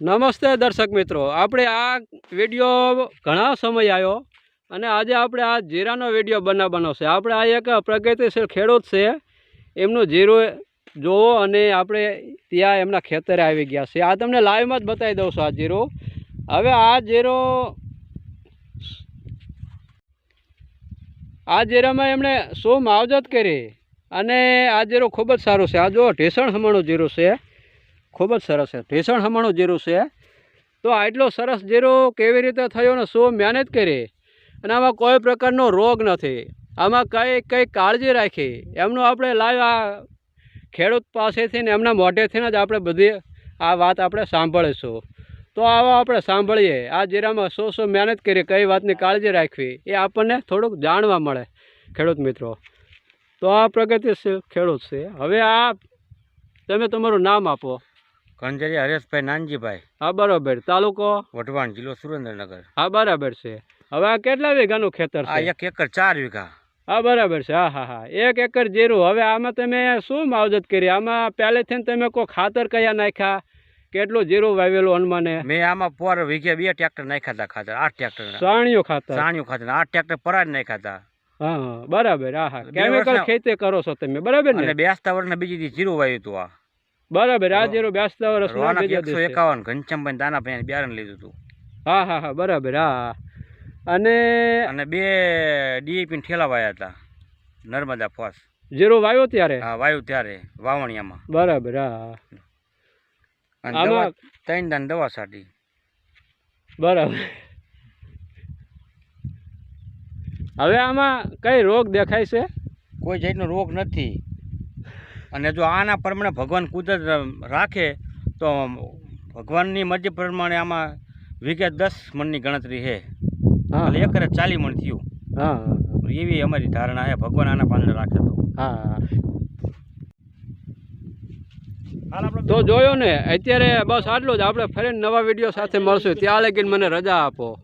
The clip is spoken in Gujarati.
નમસ્તે દર્શક મિત્રો. આપણે આ વીડિયો ઘણા સમય આવ્યો અને આજે આપણે આ જીરાનો વીડિયો બનાવવાનો છે. આપણે આ એક પ્રગતિશીલ ખેડૂત છે. એમનું જીરું જોવો અને આપણે ત્યાં એમના ખેતરે આવી ગયા છે. આ તમને લાઈવમાં જ બતાવી દઉં છું આ જીરું. હવે આ જીરો આ જીરામાં એમણે શું માવજત કરી? અને આ જીરું ખૂબ જ સારું છે. આ જો ઢેસણ હમણું જીરું છે. ખૂબ જ સરસ છે. ઢેસણ હમણું જીરું છે. તો આટલો સરસ જીરું કેવી રીતે થયો ને શું મહેનત કરી? અને આમાં કોઈ પ્રકારનો રોગ નથી. આમાં કઈ કઈ કાળજી રાખી. એમનું આપણે લાઈવ આ ખેડૂત પાસેથી ને એમના મોઢેથી જ આપણે બધી આ વાત આપણે સાંભળીશું. તો આવો આપણે સાંભળીએ, આ જીરામાં શું શું મહેનત કરી, કઈ વાતની કાળજી રાખવી, એ આપણને થોડુંક જાણવા મળે, ખેડૂત મિત્રો. તો આ પ્રગતિશીલ ખેડૂત છે. હવે આ, તમે તમારું નામ આપો. કંજરી હરેશભાઈ નાનજીભાઈ. હા બરાબર. તાલુકો? વઢવાણ જિલ્લો સુરેન્દ્રનગર. હા બરાબર છે. હવે આ કેટલા વીઘાનું ખેતર આ છે? એક એકર ચાર વીઘા. હા બરાબર છે. હા હા હા. એક એકર જીરું. હવે આમાં તમે શું માવજત કરી? આમાં પહેલેથી તમે કોઈ ખાતર કયા નાખ્યા? કેટલું જીરું વાવેલું હનુમાને? મેં આમાં પર વીઘે બે ટ્રેક્ટર નાખ્યા હતા ખાતર આઠ ટ્રેક્ટર સાણિયું ખાતર. સાણિયું ખાતર આઠ ટ્રેક્ટર પરાજ નાખ્યા હતા. હા બરાબર. હા હા. કેમિકલ ખેતી કરો છો તમે. બરાબર ને? બેસતા વર્ષના બીજી જીરું વાવ્યું હતું આ. બરાબર આ જીરું બેસતા વર્ષ રોવાના એકસો એકાવન ઘનશ્યામભાઈ દાનાભાઈ બિયારણ લીધું હતું હા હા હા બરાબર હા. અને અને બે ડીએપી ઠેલા વાયા હતા નર્મદા ફોસ. જેરો વાયો ત્યારે? હા વાયો ત્યારે વાવણિયામાં. બરાબર હા હા. અને દવા ત્રણ દાન દવા સાટી. બરાબર. હવે આમાં કઈ રોગ દેખાય છે? કોઈ જાતનો રોગ નથી. અને જો આના પ્રમાણે ભગવાન કુદરત રાખે તો ભગવાનની મરજી પ્રમાણે આમાં વીઘે દસ મણની ગણતરી છે એટલે એકરે ચાલી મણ થયું. હા એવી અમારી ધારણા છે ભગવાન આના પાંદડે રાખે તો. હા તો જોયો ને અત્યારે બસ આટલું જ. આપણે ફરી નવા વીડિયો સાથે મળશું. ત્યાં લગીને મને રજા આપો.